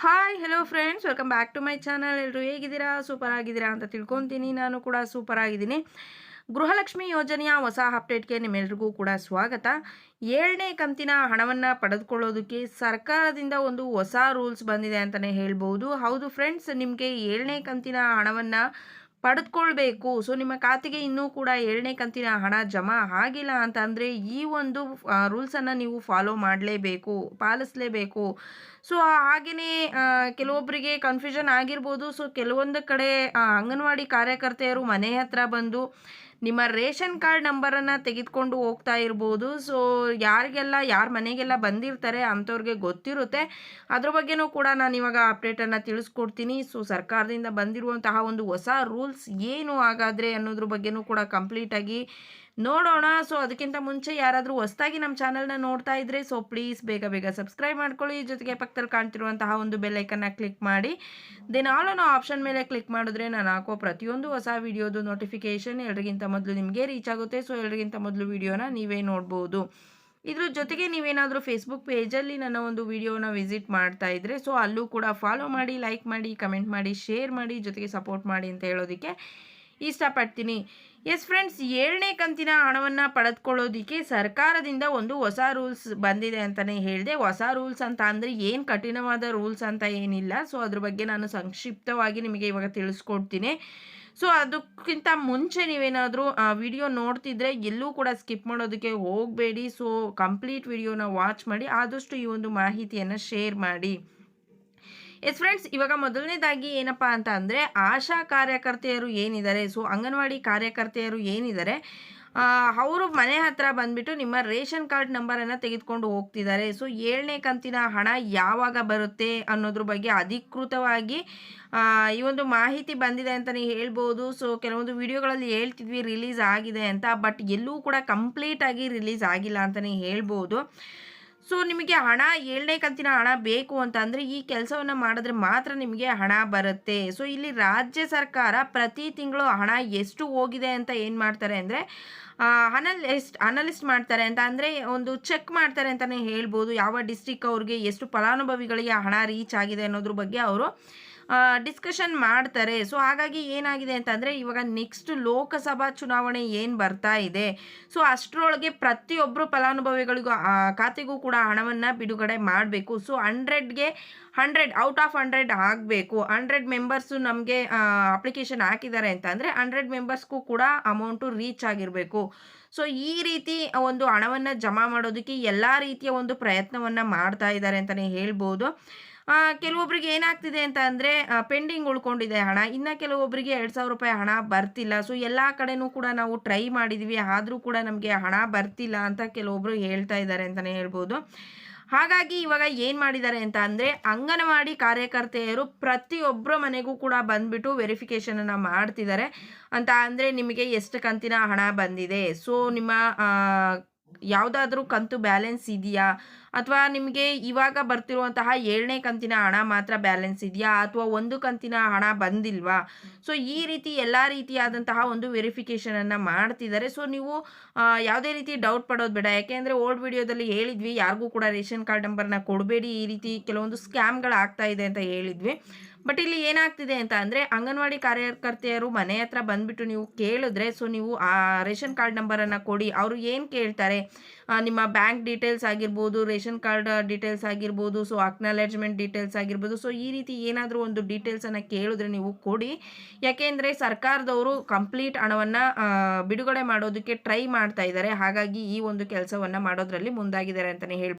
Hi hello friends welcome back to my channel ಎಲ್ಲರೂ ಹೇಗಿದ್ದೀರಾ? Super ಆಗಿದ್ದೀರಾ ಅಂತ ತಿಳ್ಕೊತೀನಿ. ನಾನು ಕೂಡ ಸೂಪರ್ ಆಗಿದ್ದೀನಿ. ಗೃಹಲಕ್ಷ್ಮಿ ಯೋಜನೆಯ ಹೊಸ ಅಪ್ಡೇಟ್ಗೆ ನಿಮ್ಮೆಲ್ರಿಗೂ ಕೂಡ ಸ್ವಾಗತ. ಏಳನೇ ಕಂತಿನ ಹಣವನ್ನು ಪಡೆದುಕೊಳ್ಳೋದಕ್ಕೆ ಸರ್ಕಾರದಿಂದ ಒಂದು ಹೊಸ ರೂಲ್ಸ್ ಬಂದಿದೆ ಅಂತಲೇ ಹೇಳ್ಬೋದು. ಹೌದು ಫ್ರೆಂಡ್ಸ್ ನಿಮಗೆ ಏಳನೇ ಕಂತಿನ ಹಣವನ್ನು ಪಡೆದುಕೊಳ್ಬೇಕು. ಸೊ, ನಿಮ್ಮ ಖಾತೆಗೆ ಇನ್ನೂ ಕೂಡ ಏಳನೇ ಕಂತಿನ ಹಣ ಜಮಾ ಆಗಿಲ್ಲ ಅಂತ ಅಂದರೆ ಈ ಒಂದು ರೂಲ್ಸನ್ನು ನೀವು ಫಾಲೋ ಮಾಡಲೇಬೇಕು, ಪಾಲಿಸಲೇಬೇಕು. ಸೊ ಹಾಗೆಯೇ ಕೆಲವೊಬ್ಬರಿಗೆ ಕನ್ಫ್ಯೂಷನ್ ಆಗಿರ್ಬೋದು. ಸೊ, ಕೆಲವೊಂದು ಕಡೆ ಅಂಗನವಾಡಿ ಕಾರ್ಯಕರ್ತೆಯರು ಮನೆ ಹತ್ರ ಬಂದು ನಿಮ್ಮ ರೇಷನ್ ಕಾರ್ಡ್ ನಂಬರನ್ನು ತೆಗೆದುಕೊಂಡು ಹೋಗ್ತಾ ಇರ್ಬೋದು. ಸೊ ಯಾರಿಗೆಲ್ಲ, ಯಾರ ಮನೆಗೆಲ್ಲ ಬಂದಿರ್ತಾರೆ ಅಂಥವ್ರಿಗೆ ಗೊತ್ತಿರುತ್ತೆ. ಅದ್ರ ಬಗ್ಗೆನೂ ಕೂಡ ನಾನು ಇವಾಗ ಅಪ್ಡೇಟನ್ನು ತಿಳಿಸ್ಕೊಡ್ತೀನಿ. ಸೊ ಸರ್ಕಾರದಿಂದ ಬಂದಿರುವಂತಹ ಒಂದು ಹೊಸ ರೂಲ್ಸ್ ಏನು ಹಾಗಾದರೆ ಅನ್ನೋದ್ರ ಬಗ್ಗೆನೂ ಕೂಡ ಕಂಪ್ಲೀಟಾಗಿ ನೋಡೋಣ. ಸೊ ಅದಕ್ಕಿಂತ ಮುಂಚೆ ಯಾರಾದರೂ ಹೊಸದಾಗಿ ನಮ್ಮ ಚಾನಲ್ನ ನೋಡ್ತಾ ಇದ್ರೆ ಸೊ ಪ್ಲೀಸ್ ಬೇಗ ಬೇಗ ಸಬ್ಸ್ಕ್ರೈಬ್ ಮಾಡ್ಕೊಳ್ಳಿ. ಜೊತೆಗೆ ಪಕ್ಕದಲ್ಲಿ ಕಾಣ್ತಿರುವಂತಹ ಒಂದು ಬೆಲ್ಲೈಕನ್ನ ಕ್ಲಿಕ್ ಮಾಡಿ. ದೆನ್ ಆಲ್ ಅನ್ನೋ ಆಪ್ಷನ್ ಮೇಲೆ ಕ್ಲಿಕ್ ಮಾಡಿದ್ರೆ ನಾನು ಹಾಕೋ ಪ್ರತಿಯೊಂದು ಹೊಸ ವಿಡಿಯೋದು ನೋಟಿಫಿಕೇಶನ್ ಎಲ್ರಿಗಿಂತ ಮೊದಲು ನಿಮಗೆ ರೀಚ್ ಆಗುತ್ತೆ. ಸೊ ಎಲ್ರಿಗಿಂತ ಮೊದಲು ವಿಡಿಯೋನ ನೀವೇ ನೋಡ್ಬೋದು. ಇದ್ರ ಜೊತೆಗೆ ನೀವೇನಾದರೂ ಫೇಸ್ಬುಕ್ ಪೇಜಲ್ಲಿ ನನ್ನ ಒಂದು ವಿಡಿಯೋನ ವಿಸಿಟ್ ಮಾಡ್ತಾ ಇದ್ರೆ ಸೊ ಅಲ್ಲೂ ಕೂಡ ಫಾಲೋ ಮಾಡಿ ಲೈಕ್ ಮಾಡಿ ಕಮೆಂಟ್ ಮಾಡಿ ಶೇರ್ ಮಾಡಿ, ಜೊತೆಗೆ ಸಪೋರ್ಟ್ ಮಾಡಿ ಅಂತ ಹೇಳೋದಕ್ಕೆ ಇಷ್ಟಪಡ್ತೀನಿ. ಎಸ್ ಫ್ರೆಂಡ್ಸ್, ಏಳನೇ ಕಂತಿನ ಹಣವನ್ನು ಪಡೆದುಕೊಳ್ಳೋದಕ್ಕೆ ಸರ್ಕಾರದಿಂದ ಒಂದು ಹೊಸ ರೂಲ್ಸ್ ಬಂದಿದೆ ಅಂತಲೇ ಹೇಳಿದೆ. ಹೊಸ ರೂಲ್ಸ್ ಅಂತ ಅಂದರೆ ಏನು ಕಠಿಣವಾದ ರೂಲ್ಸ್ ಅಂತ ಏನಿಲ್ಲ. ಸೊ, ಅದ್ರ ಬಗ್ಗೆ ನಾನು ಸಂಕ್ಷಿಪ್ತವಾಗಿ ನಿಮಗೆ ಇವಾಗ ತಿಳಿಸ್ಕೊಡ್ತೀನಿ. ಸೊ, ಅದಕ್ಕಿಂತ ಮುಂಚೆ ನೀವೇನಾದರೂ ವಿಡಿಯೋ ನೋಡ್ತಿದ್ರೆ ಎಲ್ಲೂ ಕೂಡ ಸ್ಕಿಪ್ ಮಾಡೋದಕ್ಕೆ ಹೋಗಬೇಡಿ. ಸೊ, ಕಂಪ್ಲೀಟ್ ವಿಡಿಯೋನ ವಾಚ್ ಮಾಡಿ ಆದಷ್ಟು ಈ ಒಂದು ಮಾಹಿತಿಯನ್ನು ಶೇರ್ ಮಾಡಿ. ಎಸ್ ಫ್ರೆಂಡ್ಸ್, ಇವಾಗ ಮೊದಲನೇದಾಗಿ ಏನಪ್ಪ ಅಂತ ಅಂದರೆ ಆಶಾ ಕಾರ್ಯಕರ್ತೆಯರು ಏನಿದ್ದಾರೆ, ಸೊ ಅಂಗನವಾಡಿ ಕಾರ್ಯಕರ್ತೆಯರು ಏನಿದ್ದಾರೆ ಅವರು ಮನೆ ಹತ್ರ ಬಂದ್ಬಿಟ್ಟು ನಿಮ್ಮ ರೇಷನ್ ಕಾರ್ಡ್ ನಂಬರನ್ನು ತೆಗೆದುಕೊಂಡು ಹೋಗ್ತಿದ್ದಾರೆ. ಸೊ ಏಳನೇ ಕಂತಿನ ಹಣ ಯಾವಾಗ ಬರುತ್ತೆ ಅನ್ನೋದ್ರ ಬಗ್ಗೆ ಅಧಿಕೃತವಾಗಿ ಈ ಒಂದು ಮಾಹಿತಿ ಬಂದಿದೆ ಅಂತಲೇ ಹೇಳ್ಬೋದು. ಸೊ ಕೆಲವೊಂದು ವಿಡಿಯೋಗಳಲ್ಲಿ ಹೇಳ್ತಿದ್ವಿ, ರಿಲೀಸ್ ಆಗಿದೆ ಅಂತ, ಬಟ್ ಎಲ್ಲೂ ಕೂಡ ಕಂಪ್ಲೀಟಾಗಿ ರಿಲೀಸ್ ಆಗಿಲ್ಲ ಅಂತಲೇ ಹೇಳ್ಬೋದು. ಸೊ ನಿಮಗೆ ಹಣ ಏಳನೇ ಕಂತಿನ ಹಣ ಬೇಕು ಅಂತ ಅಂದರೆ ಈ ಕೆಲಸವನ್ನು ಮಾಡಿದ್ರೆ ಮಾತ್ರ ನಿಮಗೆ ಹಣ ಬರುತ್ತೆ. ಸೊ ಇಲ್ಲಿ ರಾಜ್ಯ ಸರ್ಕಾರ ಪ್ರತಿ ತಿಂಗಳು ಹಣ ಎಷ್ಟು ಹೋಗಿದೆ ಅಂತ ಏನು ಮಾಡ್ತಾರೆ ಅಂದರೆ ಅನಲಿಸ್ಟ್ ಅನಲಿಸ್ಟ್ ಮಾಡ್ತಾರೆ ಅಂತ ಅಂದರೆ ಒಂದು ಚೆಕ್ ಮಾಡ್ತಾರೆ ಅಂತಲೇ ಹೇಳ್ಬೋದು. ಯಾವ ಡಿಸ್ಟಿಕ್ ಅವ್ರಿಗೆ ಎಷ್ಟು ಫಲಾನುಭವಿಗಳಿಗೆ ಹಣ ರೀಚ್ ಆಗಿದೆ ಅನ್ನೋದ್ರ ಬಗ್ಗೆ ಅವರು ಡಿಸ್ಕಷನ್ ಮಾಡ್ತಾರೆ. ಸೊ ಹಾಗಾಗಿ ಏನಾಗಿದೆ ಅಂತಂದರೆ, ಇವಾಗ ನೆಕ್ಸ್ಟ್ ಲೋಕಸಭಾ ಚುನಾವಣೆ ಏನು ಬರ್ತಾ ಇದೆ. ಸೊ ಅಷ್ಟರೊಳಗೆ ಪ್ರತಿಯೊಬ್ಬರು ಫಲಾನುಭವಿಗಳಿಗೂ ಖಾತೆಗೂ ಕೂಡ ಹಣವನ್ನು ಬಿಡುಗಡೆ ಮಾಡಬೇಕು. ಸೊ ಹಂಡ್ರೆಡ್ಗೆ ಹಂಡ್ರೆಡ್ ಔಟ್ ಆಫ್ ಹಂಡ್ರೆಡ್ ಆಗಬೇಕು. ಹಂಡ್ರೆಡ್ ಮೆಂಬರ್ಸು ನಮಗೆ ಅಪ್ಲಿಕೇಶನ್ ಹಾಕಿದ್ದಾರೆ ಅಂತಂದರೆ ಹಂಡ್ರೆಡ್ ಮೆಂಬರ್ಸ್ಗೂ ಕೂಡ ಅಮೌಂಟು ರೀಚ್ ಆಗಿರಬೇಕು. ಸೊ ಈ ರೀತಿ ಒಂದು ಹಣವನ್ನು ಜಮಾ ಮಾಡೋದಕ್ಕೆ ಎಲ್ಲ ರೀತಿಯ ಒಂದು ಪ್ರಯತ್ನವನ್ನು ಮಾಡ್ತಾ ಇದ್ದಾರೆ ಅಂತಲೇ ಹೇಳ್ಬೋದು. ಕೆಲವೊಬ್ಬರಿಗೆ ಏನಾಗ್ತಿದೆ ಅಂತ ಅಂದರೆ ಪೆಂಡಿಂಗ್ ಉಳ್ಕೊಂಡಿದೆ ಹಣ. ಇನ್ನು ಕೆಲವೊಬ್ಬರಿಗೆ ಎರಡು ಸಾವಿರ ರೂಪಾಯಿ ಹಣ ಬರ್ತಿಲ್ಲ. ಸೊ ಎಲ್ಲ ಕಡೆನೂ ಕೂಡ ನಾವು ಟ್ರೈ ಮಾಡಿದ್ವಿ. ಆದರೂ ಕೂಡ ನಮಗೆ ಹಣ ಬರ್ತಿಲ್ಲ ಅಂತ ಕೆಲವೊಬ್ಬರು ಹೇಳ್ತಾ ಇದ್ದಾರೆ ಅಂತಲೇ ಹೇಳ್ಬೋದು. ಹಾಗಾಗಿ ಇವಾಗ ಏನು ಮಾಡಿದ್ದಾರೆ ಅಂತ ಅಂದರೆ, ಅಂಗನವಾಡಿ ಕಾರ್ಯಕರ್ತೆಯರು ಪ್ರತಿಯೊಬ್ಬರ ಮನೆಗೂ ಕೂಡ ಬಂದುಬಿಟ್ಟು ವೆರಿಫಿಕೇಷನನ್ನು ಮಾಡ್ತಿದ್ದಾರೆ. ಅಂತ ಅಂದರೆ, ನಿಮಗೆ ಎಷ್ಟು ಕಂತಿನ ಹಣ ಬಂದಿದೆ? ಸೊ ನಿಮ್ಮ ಯಾವುದಾದ್ರೂ ಕಂತು ಬ್ಯಾಲೆನ್ಸ್ ಇದೆಯಾ? ಅಥವಾ ನಿಮಗೆ ಇವಾಗ ಬರ್ತಿರುವಂತಹ ಏಳನೇ ಕಂತಿನ ಹಣ ಮಾತ್ರ ಬ್ಯಾಲೆನ್ಸ್ ಇದೆಯಾ? ಅಥವಾ ಒಂದು ಕಂತಿನ ಹಣ ಬಂದಿಲ್ವಾ? ಸೊ ಈ ರೀತಿ ಎಲ್ಲ ರೀತಿಯಾದಂತಹ ಒಂದು ವೆರಿಫಿಕೇಷನನ್ನು ಮಾಡ್ತಿದ್ದಾರೆ ಸೊ ನೀವು ಯಾವುದೇ ರೀತಿ ಡೌಟ್ ಪಡೋದು ಬೇಡ. ಯಾಕೆಂದರೆ ಓಲ್ಡ್ ವಿಡಿಯೋದಲ್ಲಿ ಹೇಳಿದ್ವಿ, ಯಾರಿಗೂ ಕೂಡ ರೇಷನ್ ಕಾರ್ಡ್ ನಂಬರ್ನ ಕೊಡಬೇಡಿ. ಈ ರೀತಿ ಕೆಲವೊಂದು ಸ್ಕ್ಯಾಮ್ಗಳು ಆಗ್ತಾ ಇದೆ ಅಂತ ಹೇಳಿದ್ವಿ. ಬಟ್ ಇಲ್ಲಿ ಏನಾಗ್ತಿದೆ ಅಂತ ಅಂದರೆ ಅಂಗನವಾಡಿ ಕಾರ್ಯಕರ್ತೆಯರು ಮನೆ ಹತ್ರ ಬಂದುಬಿಟ್ಟು ನೀವು ಕೇಳಿದ್ರೆ ಸೊ ನೀವು ಆ ರೇಷನ್ ಕಾರ್ಡ್ ನಂಬರನ್ನು ಕೊಡಿ. ಅವರು ಏನು ಕೇಳ್ತಾರೆ? ನಿಮ್ಮ ಬ್ಯಾಂಕ್ ಡೀಟೇಲ್ಸ್ ಆಗಿರ್ಬೋದು, ರೇಷನ್ ಕಾರ್ಡ್ ಡೀಟೇಲ್ಸ್ ಆಗಿರ್ಬೋದು ಸೊ ಅಕ್ನಾಲೆಜ್ಮೆಂಟ್ ಡೀಟೇಲ್ಸ್ ಆಗಿರ್ಬೋದು ಸೊ ಈ ರೀತಿ ಏನಾದರೂ ಒಂದು ಡೀಟೇಲ್ಸನ್ನು ಕೇಳಿದ್ರೆ ನೀವು ಕೊಡಿ. ಯಾಕೆಂದರೆ ಸರ್ಕಾರದವರು ಕಂಪ್ಲೀಟ್ ಹಣವನ್ನು ಬಿಡುಗಡೆ ಮಾಡೋದಕ್ಕೆ ಟ್ರೈ ಮಾಡ್ತಾ ಇದ್ದಾರೆ. ಹಾಗಾಗಿ ಈ ಒಂದು ಕೆಲಸವನ್ನು ಮಾಡೋದ್ರಲ್ಲಿ ಮುಂದಾಗಿದ್ದಾರೆ ಅಂತಲೇ ಹೇಳ್ಬೋದು.